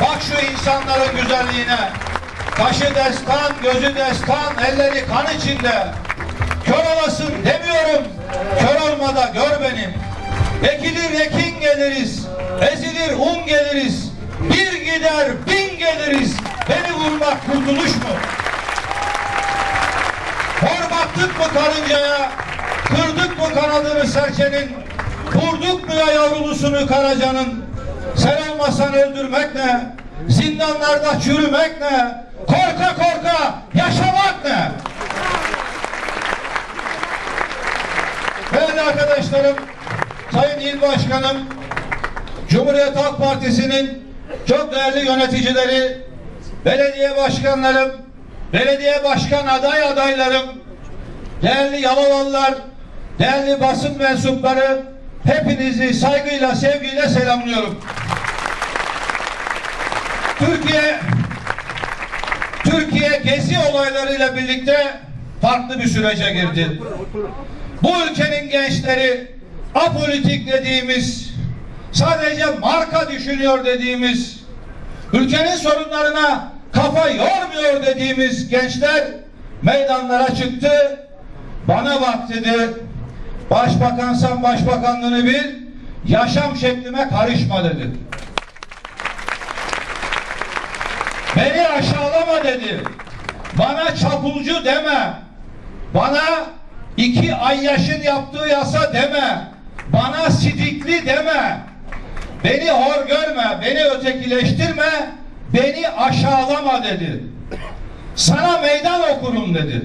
Bak şu insanların güzelliğine. Kaşı destan, gözü destan, elleri kan içinde. Kör olasın demiyorum. Kör olma da gör beni. Ekilir ekin geliriz. Ezilir un geliriz. Bir gider bin geliriz. Beni vurmak kurtuluş mu? Hor baktık mı karıncaya? Kırdık mı kanadını serçenin? Vurduk mu ya yavrulusunu karacanın? Sen olmasan öldürmek ne? Zindanlarda çürümek ne? Korka korka yaşamak ne? Değerli arkadaşlarım, Sayın İl Başkanım, Cumhuriyet Halk Partisi'nin çok değerli yöneticileri, belediye başkanlarım, belediye başkan aday adaylarım, değerli Yalovalılar, değerli basın mensupları, hepinizi saygıyla, sevgiyle selamlıyorum. Türkiye Türkiye gezi olaylarıyla birlikte farklı bir sürece girdi. Bu ülkenin gençleri apolitik dediğimiz, sadece marka düşünüyor dediğimiz, ülkenin sorunlarına kafa yormuyor dediğimiz gençler meydanlara çıktı. Bana bak. Başbakansan başbakanlığını bil, yaşam şeklime karışma dedi. Beni aşağılama dedi. Bana çapulcu deme. Bana iki ay yaşın yaptığı yasa deme. Bana sidikli deme. Beni hor görme, beni ötekileştirme, beni aşağılama dedi. Sana meydan okurum dedi.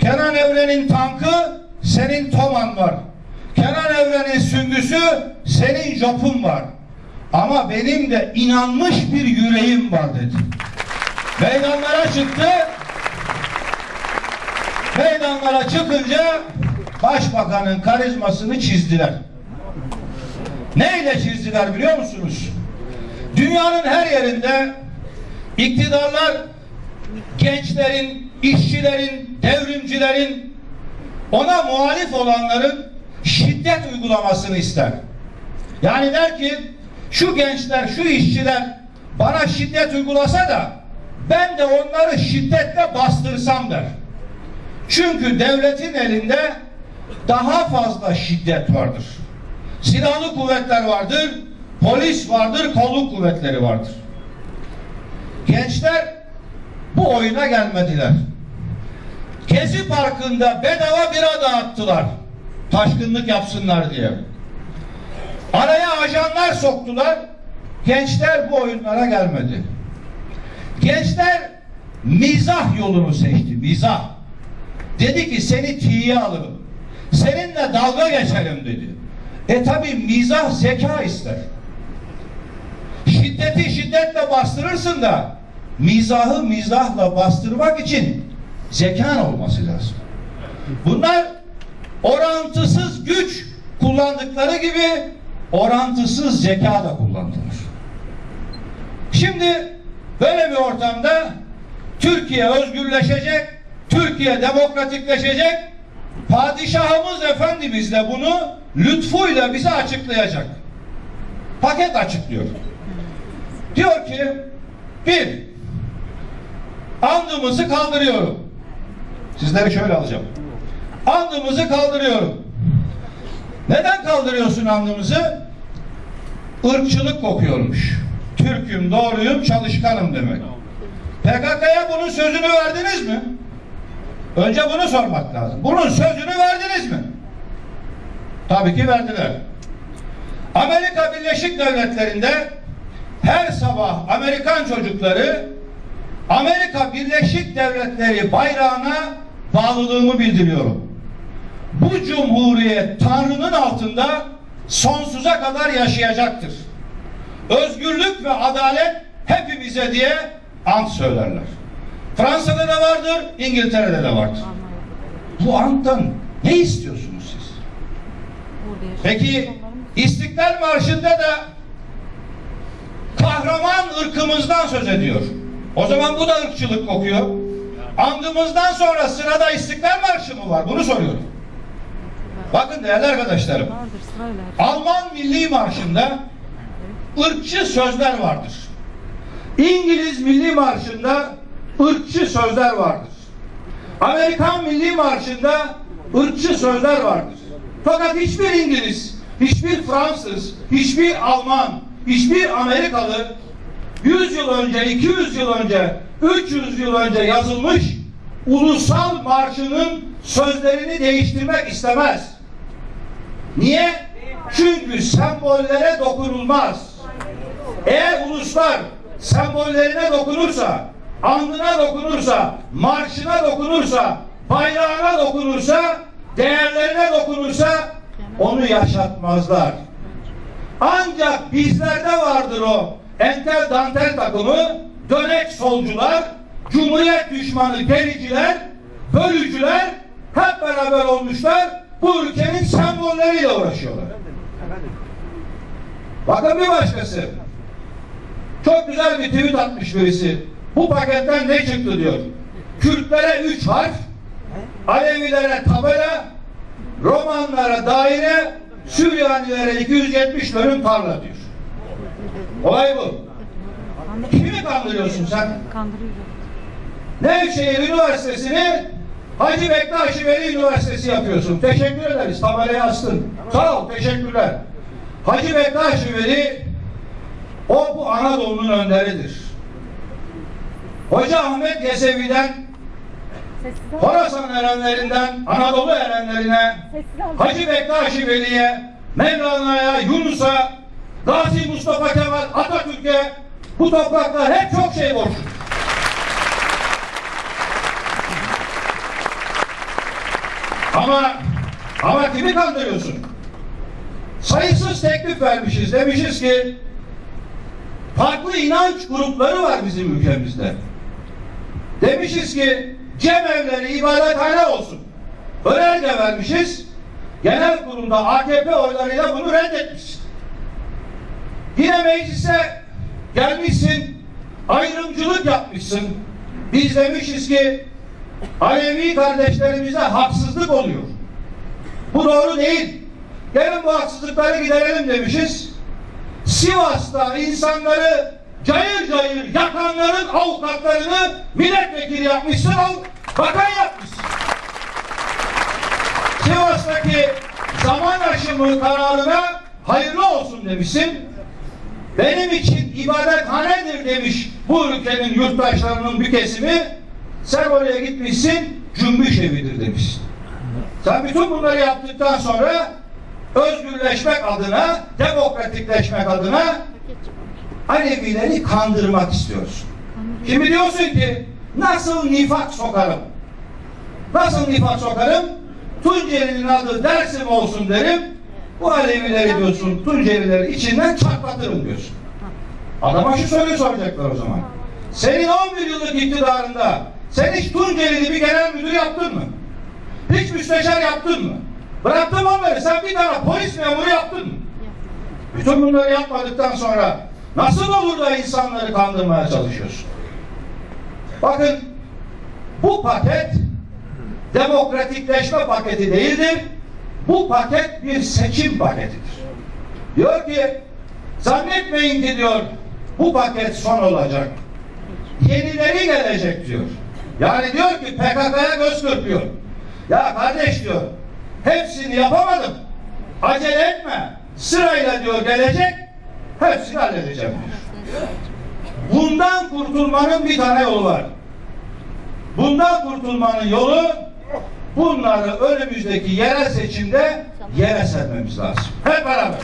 Kenan Evren'in tankı senin Toman var. Kenan Evren'in süngüsü senin jopun var. Ama benim de inanmış bir yüreğim var dedi. Meydanlara çıktı. Meydanlara çıkınca başbakanın karizmasını çizdiler. Neyle çizdiler biliyor musunuz? Dünyanın her yerinde iktidarlar gençlerin, işçilerin, devrimcilerin ona muhalif olanların şiddet uygulamasını ister. Yani der ki şu gençler, şu işçiler bana şiddet uygulasa da ben de onları şiddetle bastırsam der. Çünkü devletin elinde daha fazla şiddet vardır. Silahlı kuvvetler vardır, polis vardır, kolluk kuvvetleri vardır. Gençler bu oyuna gelmediler. Gezi Parkı'nda bedava bira dağıttılar. Taşkınlık yapsınlar diye. Araya ajanlar soktular. Gençler bu oyunlara gelmedi. Gençler mizah yolunu seçti. Mizah. Dedi ki seni tiye alırım. Seninle dalga geçelim dedi. E tabi mizah zeka ister. Şiddeti şiddetle bastırırsın da mizahı mizahla bastırmak için zekan olması lazım. Bunlar orantısız güç kullandıkları gibi orantısız zeka da kullandılar. Şimdi böyle bir ortamda Türkiye özgürleşecek, Türkiye demokratikleşecek, padişahımız efendimiz de bunu lütfuyla bize açıklayacak. Paket açıklıyor. Diyor ki bir andımızı kaldırıyorum. Sizleri şöyle alacağım. Andımızı kaldırıyorum. Neden kaldırıyorsun andımızı? Irkçılık kokuyormuş. Türk'üm, doğruyum, çalışkanım demek. PKK'ya bunun sözünü verdiniz mi? Önce bunu sormak lazım. Bunun sözünü verdiniz mi? Tabii ki verdiler. Amerika Birleşik Devletleri'nde her sabah Amerikan çocukları Amerika Birleşik Devletleri bayrağına bağlılığımı bildiriyorum. Bu cumhuriyet Tanrı'nın altında sonsuza kadar yaşayacaktır. Özgürlük ve adalet hepimize diye ant söylerler. Fransa'da da vardır, İngiltere'de de vardır. Bu anttan ne istiyorsunuz siz? Peki İstiklal Marşı'nda da kahraman ırkımızdan söz ediyor. O zaman bu da ırkçılık kokuyor. Andımızdan sonra sırada İstiklal Marşı mı var? Bunu soruyorum. Bakın değerli arkadaşlarım. Alman Milli Marşı'nda ırkçı sözler vardır. İngiliz Milli Marşı'nda ırkçı sözler vardır. Amerikan Milli Marşı'nda ırkçı sözler vardır. Fakat hiçbir İngiliz, hiçbir Fransız, hiçbir Alman, hiçbir Amerikalı 100 yıl önce, 200 yıl önce, 300 yıl önce yazılmış ulusal marşının sözlerini değiştirmek istemez. Niye? Çünkü sembollere dokunulmaz. Eğer uluslar sembollerine dokunursa, andına dokunursa, marşına dokunursa, bayrağına dokunursa, değerlerine dokunursa onu yaşatmazlar. Ancak bizlerde vardır o entel dantel takımı, dönek solcular, cumhuriyet düşmanı gericiler, bölücüler hep beraber olmuşlar. Bu ülkenin sembolleriyle uğraşıyorlar. Bakın bir başkası. Çok güzel bir tweet atmış birisi. Bu paketten ne çıktı diyor. Kürtlere üç harf, Alevilere tabela, Romanlara daire, Süryanilere 270 bölüm tarla diyor. Olay bu. Kimi kandırıyorsun sen? Kandırıyorum. Nevşehir Üniversitesi'ni Hacı Bektaşi Veli Üniversitesi yapıyorsun. Teşekkür ederiz. Tabelayı astın. Sağ ol. Teşekkürler. Hacı Bektaşi Veli o bu Anadolu'nun önderidir. Hoca Ahmet Yesevi'den. Horasan erenlerinden Anadolu erenlerine. Hacı Bektaşi Veli'ye Mevlana'ya, Yunus'a Gazi Mustafa Kemal Atatürk'e bu topraklar hep çok şey borçlu. Ama ama kimi kandırıyorsun? Sayısız teklif vermişiz. Demişiz ki farklı inanç grupları var bizim ülkemizde. Demişiz ki cemevleri ibadethane olsun. Önerge vermişiz. Genel kurumda AKP oylarıyla bunu reddetmiş. Yine meclise gelmişsin, ayrımcılık yapmışsın. Biz demişiz ki Alevi kardeşlerimize haksızlık oluyor. Bu doğru değil. Gelin bu haksızlıkları giderelim demişiz. Sivas'ta insanları cayır cayır yakanların avukatlarını milletvekili yapmışsın, bakan yapmışsın. Sivas'taki zaman aşımı kararına hayırlı olsun demişsin. Benim için ibadethanedir demiş bu ülkenin yurttaşlarının bir kesimi. Sen oraya gitmişsin, cümbüş evidir demişsin. Sen bütün bunları yaptıktan sonra özgürleşmek adına, demokratikleşmek adına Alevileri kandırmak istiyorsun. Şimdi diyorsun ki nasıl nifak sokarım? Nasıl nifak sokarım? Tunceli'nin adı Dersim olsun derim. Bu Alevileri diyorsun Tuncelileri içinden çatlatırım diyorsun. Adama şu soruyu soracaklar o zaman. Senin 11 yıllık iktidarında sen hiç Tunceli'li bir genel müdür yaptın mı? Hiç müsteşar yaptın mı? Bıraktım onları. Sen bir tane polis memuru yaptın mı? Bütün bunları yapmadıktan sonra nasıl olur da insanları kandırmaya çalışıyorsun? Bakın bu paket demokratikleşme paketi değildir. Bu paket bir seçim paketidir. Diyor ki zannetmeyin ki diyor bu paket son olacak. Yenileri gelecek diyor. Yani diyor ki PKK'ya göz kırpıyor. Ya kardeş diyor hepsini yapamadım. Acele etme. Sırayla diyor gelecek. Hepsini halledeceğim diyor. Bundan kurtulmanın bir tane yolu var. Bundan kurtulmanın yolu bunları önümüzdeki yerel seçimde yere sermemiz lazım. Hep beraber.